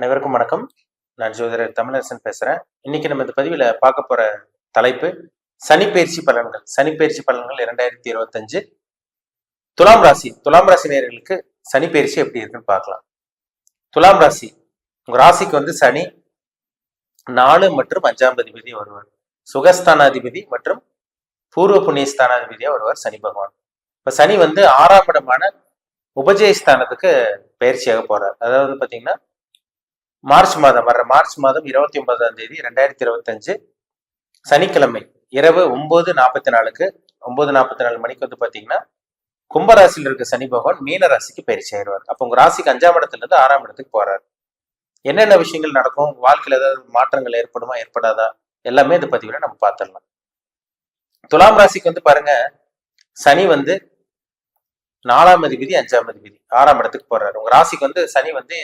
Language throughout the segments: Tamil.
அனைவருக்கும் வணக்கம். நான் ஜோதிடர் தமிழரசன் பேசுறேன். இன்னைக்கு நம்ம இந்த பதிவில் பார்க்க போற தலைப்பு சனிப்பெயர்ச்சி பலன்கள். சனிப்பெயர்ச்சி பலன்கள் இரண்டாயிரத்தி இருபத்தஞ்சு. துலாம் ராசி துலாம் ராசி நேர்களுக்கு சனிப்பெயர்ச்சி எப்படி இருக்குன்னு பார்க்கலாம். துலாம் ராசி உங்க ராசிக்கு வந்து சனி நாலு மற்றும் அஞ்சாம் அதிபதி வருவார் சுகஸ்தானாதிபதி மற்றும் பூர்வ புண்ணிய ஸ்தானாதிபதியா வருவார் சனி பகவான். இப்போ சனி வந்து ஆறாம் இடமான உபஜயஸ்தானத்துக்கு பயிற்சியாக போறார். அதாவது பார்த்தீங்கன்னா மார்ச் மாதம் வர்ற மார்ச் மாதம் இருபத்தி ஒன்பதாம் தேதி ரெண்டாயிரத்தி இருபத்தஞ்சு சனிக்கிழமை இரவு ஒன்பது நாற்பத்தி நாலுக்கு ஒன்பது நாற்பத்தி நாலு மணிக்கு வந்து பாத்தீங்கன்னா கும்பராசியில் இருக்க சனி பகவான் மீன ராசிக்கு பயிற்சி ஆயிடுவார் அப்போ உங்க ராசிக்கு அஞ்சாம் இடத்துல இருந்து ஆறாம் இடத்துக்கு போறாரு. என்னென்ன விஷயங்கள் நடக்கும்? வாழ்க்கையில் வாழ்க்கையில ஏதாவது மாற்றங்கள் ஏற்படுமா ஏற்படாதா? எல்லாமே இந்த பதிவுல நம்ம பார்த்துடலாம் துலாம் ராசிக்கு வந்து பாருங்க சனி வந்து நாலாம் அதிபதி அஞ்சாம் அதிபதி ஆறாம் இடத்துக்கு போறாரு. உங்க ராசிக்கு வந்து சனி வந்து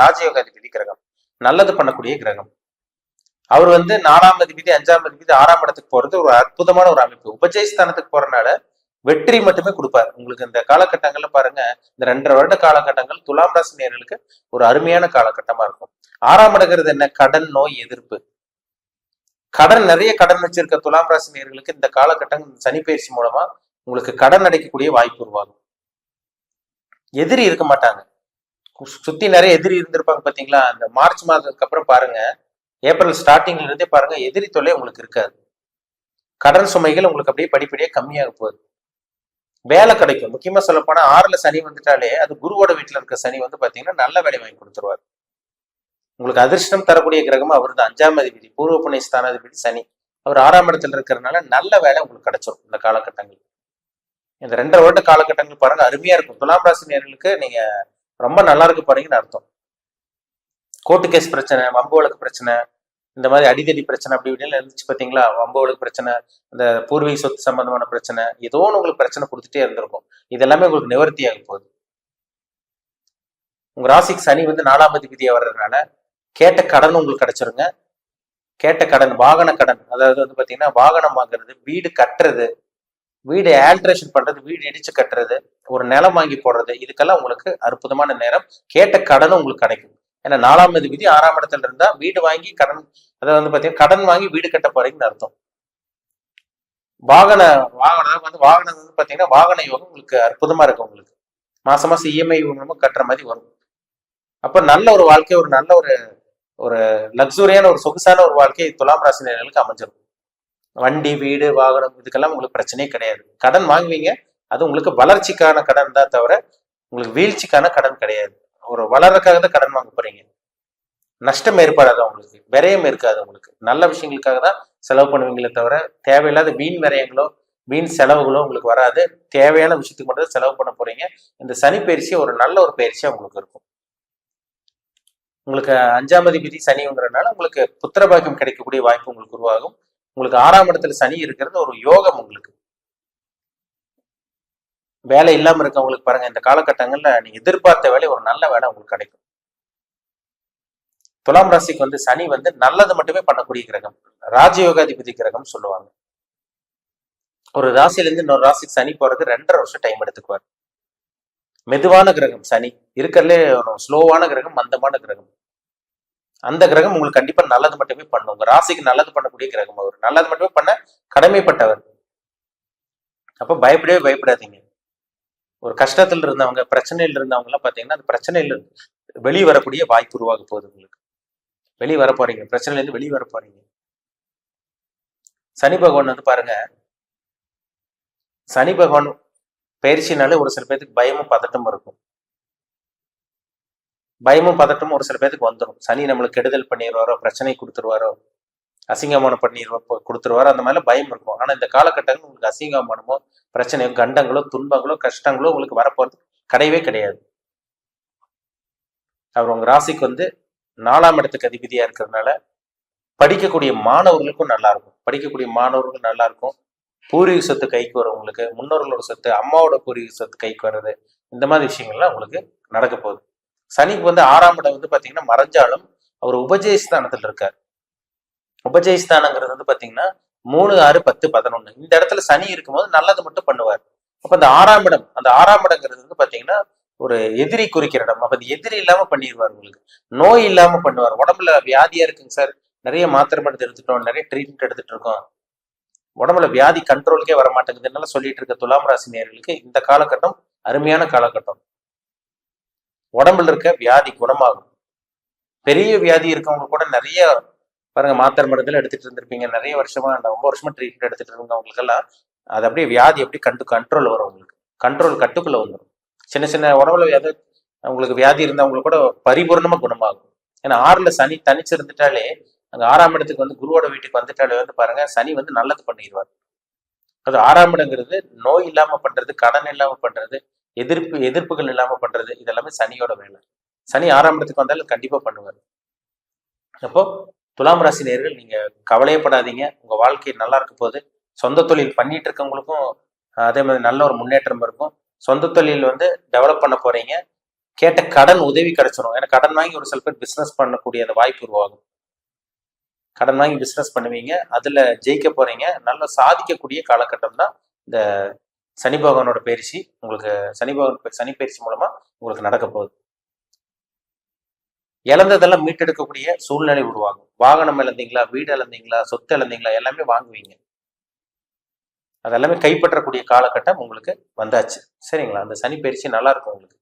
ராஜயோக அதிபதி கிரகம் நல்லது பண்ணக்கூடிய கிரகம். அவர் வந்து நாலாம் அதிபதி அஞ்சாம் அதிபதி ஆறாம் இடத்துக்கு போறது ஒரு அற்புதமான ஒரு அமைப்பு. உபஜயஸ்தானத்துக்கு போறதுனால வெற்றி மட்டுமே கொடுப்பார். உங்களுக்கு இந்த காலகட்டங்கள்ல பாருங்க இந்த ரெண்டரை வருட காலகட்டங்கள் துலாம் ராசி நேர்களுக்கு ஒரு அருமையான காலகட்டமா இருக்கும். ஆறாம் இடங்கிறது என்ன? கடன் நோய் எதிர்ப்பு. கடன் நிறைய கடன் வச்சிருக்க துலாம் ராசி நேர்களுக்கு இந்த காலகட்டம் சனி பயிற்சி மூலமா உங்களுக்கு கடன் அடைக்கக்கூடிய வாய்ப்பு உருவாகும். எதிரி இருக்க மாட்டாங்க. சுத்தி நிறைய எதிரி இருந்திருப்பாங்க பாத்தீங்களா? அந்த மார்ச் மாதத்துக்கு அப்புறம் பாருங்க ஏப்ரல் ஸ்டார்டிங்ல இருந்தே பாருங்க எதிரி தொல்லை உங்களுக்கு இருக்காது. கடன் சுமைகள் உங்களுக்கு அப்படியே படிப்படியே கம்மியாக போகுது. வேலை கிடைக்கும். முக்கியமா சொல்ல போனா ஆறுல சனி வந்துட்டாலே அது குருவோட வீட்டுல இருக்க சனி வந்து பாத்தீங்கன்னா நல்ல வேலை வாங்கி கொடுத்துருவாரு. உங்களுக்கு அதிர்ஷ்டம் தரக்கூடிய கிரகமும் அவர் தான் அஞ்சாம் அதிபதி பூர்வ புண்ணிய ஸ்தானாதிபதி சனி. அவர் ஆறாம் இடத்துல இருக்கிறதுனால நல்ல வேலை உங்களுக்கு கிடைச்சிரும் இந்த காலகட்டங்கள் இந்த ரெண்டரை வருட காலகட்டங்கள் பாருங்க அருமையா இருக்கும். துலாம் ராசி நேர்களுக்கு நீங்க ரொம்ப நல்லா இருக்கு பாருங்கன்னு அர்த்தம். கோர்ட்டு கேஸ் பிரச்சனை வம்பு வழக்கு பிரச்சனை இந்த மாதிரி அடிதடி பிரச்சனை அப்படி இப்படின்னு இருந்துச்சு பாத்தீங்களா? வம்பு வழக்கு பிரச்சனை இந்த பூர்வீக சொத்து சம்பந்தமான பிரச்சனை ஏதோ ஒன்று உங்களுக்கு பிரச்சனை கொடுத்துட்டே இருந்திருக்கும். இதெல்லாமே உங்களுக்கு நிவர்த்தி ஆக போகுது. உங்க ராசிக்கு சனி வந்து நாலாம் அதிபதியா வர்றதுனால கேட்ட கடன் உங்களுக்கு கிடைச்சிருங்க. கேட்ட கடன் வாகன கடன் அதாவது வந்து பாத்தீங்கன்னா வாகனம் வாங்குறது வீடு கட்டுறது வீடு ஆல்ட்ரேஷன் பண்றது வீடு இடிச்சு கட்டுறது ஒரு நிலம் வாங்கி போடுறது இதுக்கெல்லாம் உங்களுக்கு அற்புதமான நேரம். கேட்ட கடனும் உங்களுக்கு கிடைக்கும். ஏன்னா நாலாம் விதி ஆறாம் இடத்துல இருந்தா வீடு வாங்கி கடன் அதாவது வந்து பாத்தீங்கன்னா கடன் வாங்கி வீடு கட்ட போறீங்கன்னு அர்த்தம். வாகன வாகனம் வந்து வாகனம் வந்து பாத்தீங்கன்னா வாகன யோகம் உங்களுக்கு அற்புதமா இருக்கும் உங்களுக்கு. மாசம் மாசம் இஎம்ஐ மூலமா கட்டுற மாதிரி வரும். அப்ப நல்ல ஒரு வாழ்க்கை ஒரு நல்ல ஒரு ஒரு லக்ஸுரியான ஒரு சொகுசான ஒரு வாழ்க்கை துலாம் ராசினியர்களுக்கு அமைஞ்சிருக்கும் வண்டி வீடு வாகனம் இதுக்கெல்லாம் உங்களுக்கு பிரச்சனையே கிடையாது. கடன் வாங்குவீங்க. அது உங்களுக்கு வளர்ச்சிக்கான கடன் தான் தவிர உங்களுக்கு வீழ்ச்சிக்கான கடன் கிடையாது. ஒரு வளர்றதுக்காக தான் கடன் வாங்க போறீங்க. நஷ்டம் ஏற்படாது உங்களுக்கு விரயம் இருக்காது உங்களுக்கு நல்ல விஷயங்களுக்காக தான் செலவு பண்ணுவீங்களே தவிர தேவையில்லாத வீண் விரயங்களோ வீண் செலவுகளோ உங்களுக்கு வராது. தேவையான விஷயத்துக்கு மட்டும் தான் செலவு பண்ண போறீங்க. இந்த சனி பயிற்சி ஒரு நல்ல ஒரு பயிற்சியா உங்களுக்கு இருக்கும். உங்களுக்கு அஞ்சாம் அதிபதி சனிங்கிறதுனால உங்களுக்கு புத்திர பாக்கியம் கிடைக்கக்கூடிய வாய்ப்பு உங்களுக்கு உருவாகும். உங்களுக்கு ஆறாம் இடத்துல சனி இருக்கிறது ஒரு யோகம் உங்களுக்கு. வேலை இல்லாம இருக்கவங்களுக்கு பாருங்க இந்த காலகட்டங்கள்ல நீங்க எதிர்பார்த்த வேலை ஒரு நல்ல வேலை உங்களுக்கு கிடைக்கும். துலாம் ராசிக்கு வந்து சனி வந்து நல்லது மட்டுமே பண்ணக்கூடிய கிரகம். ராஜயோகாதிபதி கிரகம் சொல்லுவாங்க. ஒரு ராசியில இருந்து இன்னொரு ராசிக்கு சனி போறது ரெண்டரை வருஷம் டைம் எடுத்துக்குவார். மெதுவான கிரகம் சனி. இருக்கிறதுலே ஒரு ஸ்லோவான கிரகம் மந்தமான கிரகம். அந்த கிரகம் உங்களுக்கு கண்டிப்பா நல்லது மட்டுமே பண்ணும். உங்க ராசிக்கு நல்லது பண்ணக்கூடிய கிரகம் அவர். நல்லது மட்டுமே பண்ண கடமைப்பட்டவர். அப்ப பயப்படவே பயப்படாதீங்க. ஒரு கஷ்டத்துல இருந்தவங்க பிரச்சனையில் இருந்தவங்க எல்லாம் பாத்தீங்கன்னா அந்த பிரச்சனையில வெளியே வரக்கூடிய வாய்ப்பு உருவாக போகுது உங்களுக்கு. வெளியே வர போறீங்க. பிரச்சனையில இருந்து வெளியே வர போறீங்க. சனி பகவான் வந்து பாருங்க சனி பகவான் பயிற்சினாலே ஒரு சில பேருக்கு பயமும் பதட்டமும் இருக்கும். பயமும் பதட்டமும் ஒரு சில பேருக்கு வந்துடும் சனி நம்மளுக்கு கெடுதல் பண்ணிடுவாரோ பிரச்சனை கொடுத்துருவாரோ அசிங்கமானம் பண்ணிடுவா கொடுத்துருவாரோ அந்த மாதிரிலாம் பயம் இருக்கும். ஆனால் இந்த காலகட்டங்கள் உங்களுக்கு அசிங்கமானமோ பிரச்சனையோ கண்டங்களோ துன்பங்களோ கஷ்டங்களோ உங்களுக்கு வரப்போறது கிடையவே கிடையாது. அவர் உங்க ராசிக்கு வந்து நாலாம் இடத்துக்கு அதிபதியா இருக்கிறதுனால படிக்கக்கூடிய மாணவர்களுக்கும் நல்லா இருக்கும் படிக்கக்கூடிய மாணவர்களுக்கும் நல்லா இருக்கும் பூர்வீக சொத்து கைக்கு வரவங்களுக்கு முன்னோர்களோட சொத்து அம்மாவோட பூர்வீக சொத்து கைக்கு வர்றது. இந்த மாதிரி விஷயங்கள்லாம் உங்களுக்கு நடக்க போகுது. சனிக்கு வந்து ஆறாம் இடம் வந்து பாத்தீங்கன்னா மறைஞ்சாலும் அவர் உபஜயஸ்தானத்துல இருக்கார். உபஜெயஸ்தானங்கிறது வந்து பாத்தீங்கன்னா மூணு ஆறு பத்து பதினொன்னு. இந்த இடத்துல சனி இருக்கும்போது நல்லது மட்டும் பண்ணுவார். அப்ப அந்த ஆறாம் இடம் அந்த ஆறாம் இடங்கிறது வந்து பாத்தீங்கன்னா ஒரு எதிரி குறிக்கிற இடம். அப்ப அந்த எதிரி இல்லாம பண்ணிடுவார் உங்களுக்கு. நோய் இல்லாம பண்ணுவார். உடம்புல வியாதியா இருக்குங்க சார். நிறைய மாத்திரை மருந்து எடுத்துட்டோம். நிறைய ட்ரீட்மெண்ட் எடுத்துட்டு இருக்கோம். உடம்புல வியாதி கண்ட்ரோலுக்கே வர மாட்டேங்குதுனால சொல்லிட்டு இருக்க துலாம் ராசி நேர்களுக்கு இந்த காலகட்டம் அருமையான காலகட்டம். உடம்புல இருக்க வியாதி குணமாகும். பெரிய வியாதி இருக்கவங்க கூட நிறைய பாருங்க மாத்திரை மருந்துல எடுத்துட்டு இருந்திருப்பீங்க. நிறைய வருஷமா ரொம்ப வருஷமா ட்ரீட்மெண்ட் எடுத்துட்டு இருந்தவங்களுக்கு எல்லாம் அது அப்படியே வியாதி எப்படி கண்டு கண்ட்ரோல் வரும் உங்களுக்கு கண்ட்ரோல் கட்டுக்குள்ள வந்துடும் சின்ன சின்ன உடம்புல வியாதி உங்களுக்கு வியாதி இருந்தவங்களுக்கு கூட பரிபூர்ணமா குணமாகும். ஏன்னா ஆறுல சனி தனிச்சு இருந்துட்டாலே அங்க ஆறாம் இடத்துக்கு வந்து குருவோட வீட்டுக்கு வந்துட்டாலே வந்து பாருங்க சனி வந்து நல்லது பண்ணிடுவார். அது ஆறாம் இடங்கிறது நோய் இல்லாம பண்றது கடன் இல்லாம பண்றது எதிர்ப்பு எதிர்ப்புகள் இல்லாம பண்றது இதெல்லாமே சனியோட வேலை. சனி ஆறாம் இடத்துக்கு வந்தாலும் கண்டிப்பா பண்ணுவார். அப்போ துலாம் ராசி நேர்கள் நீங்க கவலையப்படாதீங்க உங்க வாழ்க்கை நல்லா இருக்க போது சொந்த தொழில் பண்ணிட்டு இருக்கவங்களுக்கும் அதே மாதிரி நல்ல ஒரு முன்னேற்றம் இருக்கும். சொந்த தொழில் வந்து டெவலப் பண்ண போறீங்க. கேட்ட கடன் உதவி கிடைச்சிடும் ஏன்னா கடன் வாங்கி ஒரு சில பேர் பிசினஸ் பண்ணக்கூடிய அந்த வாய்ப்பு உருவாகும். கடன் வாங்கி பிசினஸ் பண்ணுவீங்க. அதுல ஜெயிக்க போறீங்க. நல்லா சாதிக்கக்கூடிய காலகட்டம் தான் இந்த சனி பகவானோட பயிற்சி உங்களுக்கு சனி பகவான் சனி பயிற்சி மூலமா உங்களுக்கு நடக்க போகுது. இழந்ததெல்லாம் மீட்டெடுக்கக்கூடிய சூழ்நிலை உருவாகும். வாகனம் இழந்தீங்களா வீடு இழந்தீங்களா சொத்து இழந்தீங்களா எல்லாமே வாங்குவீங்க. அதெல்லாமே கைப்பற்றக்கூடிய காலகட்டம் உங்களுக்கு வந்தாச்சு. சரிங்களா? அந்த சனி பயிற்சி நல்லா இருக்கும் உங்களுக்கு.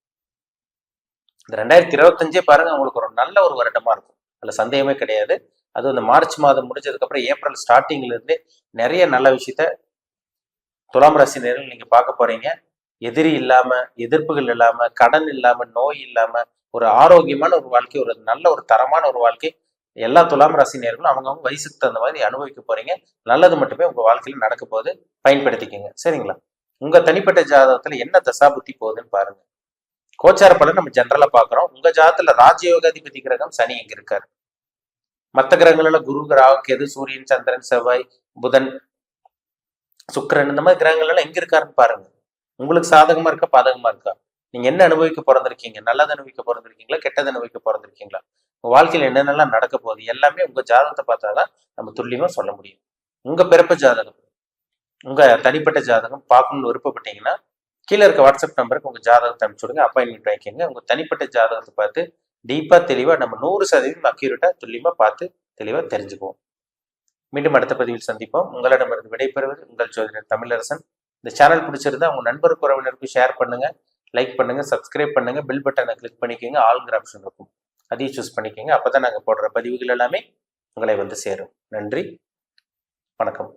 இந்த ரெண்டாயிரத்தி இருபத்தஞ்சே பாருங்க உங்களுக்கு ஒரு நல்ல ஒரு வருடமா இருக்கும். அதுல சந்தேகமே கிடையாது. அது இந்த மார்ச் மாதம் முடிஞ்சதுக்கப்புறம் ஏப்ரல் ஸ்டார்டிங்ல இருந்தே நிறைய நல்ல விஷயத்த துலாம் ராசி நேரில் நீங்க பார்க்க போறீங்க. எதிரி இல்லாம எதிர்ப்புகள் இல்லாம கடன் இல்லாம நோய் இல்லாம ஒரு ஆரோக்கியமான ஒரு வாழ்க்கை ஒரு நல்ல ஒரு தரமான ஒரு வாழ்க்கை. எல்லா துலாம் ராசி நேர்களும் அவங்கவுங்க வயசுக்கு தகுந்த மாதிரி அனுபவிக்க போறீங்க. நல்லது மட்டுமே உங்க வாழ்க்கையில நடக்க போகுது. பயன்படுத்திக்கோங்க. சரிங்களா? உங்க தனிப்பட்ட ஜாதகத்துல என்ன தசாபுத்தி போகுதுன்னு பாருங்க. கோச்சார பலன் நம்ம ஜென்ரலா பாக்குறோம் உங்க ஜாதத்துல ராஜயோகாதிபதி கிரகம் சனி எங்க இருக்காரு. மற்ற கிரகங்கள்ல குரு ராகு கேது சூரியன் சந்திரன் செவ்வாய் புதன் சுக்கிரன் இந்த மாதிரி கிரகங்கள்லாம் எங்க இருக்காருன்னு பாருங்க. உங்களுக்கு சாதகமா இருக்கா பாதகமா இருக்கா? நீங்க என்ன அனுபவிக்க பிறந்திருக்கீங்க? நல்லது அனுபவிக்க பிறந்திருக்கீங்களா கெட்டது அனுபவிக்க பிறந்திருக்கீங்களா? உங்க வாழ்க்கையில என்னென்னலாம் நடக்க போகுது? எல்லாமே உங்க ஜாதகத்தை பார்த்தாதான் நம்ம துல்லியமா சொல்ல முடியும். உங்க பிறப்பு ஜாதகம் உங்க தனிப்பட்ட ஜாதகம் பார்க்கணும்னு விருப்பப்பட்டீங்கன்னா கீழே இருக்க வாட்ஸ்அப் நம்பருக்கு உங்க ஜாதகத்தை அனுப்பிச்சு விடுங்க அப்பாயின்மெண்ட் வாங்கிக்கோங்க. உங்க தனிப்பட்ட ஜாதகத்தை பார்த்து டீப்பா தெளிவா நம்ம நூறு சதவீதம் அக்யூரேட்டா துல்லியமா பார்த்து தெளிவா தெரிஞ்சுக்குவோம். மீண்டும் அடுத்த பதிவில் சந்திப்போம். உங்களிடமிருந்து விடைபெறுவது உங்கள் ஜோதிடர் தமிழரசன். இந்த சேனல் பிடிச்சிருந்தா உங்க நண்பருக்கு உறவினருக்கு ஷேர் பண்ணுங்க லைக் பண்ணுங்க சப்ஸ்கிரைப் பண்ணுங்க பில் பட்டனை கிளிக் பண்ணிக்கோங்க ஆல்ங்கிற ஆப்ஷன் இருக்கும். அதையும் சூஸ் பண்ணிக்கோங்க. அப்பதான் நாங்கள் போடுற பதிவுகள் எல்லாமே உங்களை வந்து சேரும். நன்றி வணக்கம்.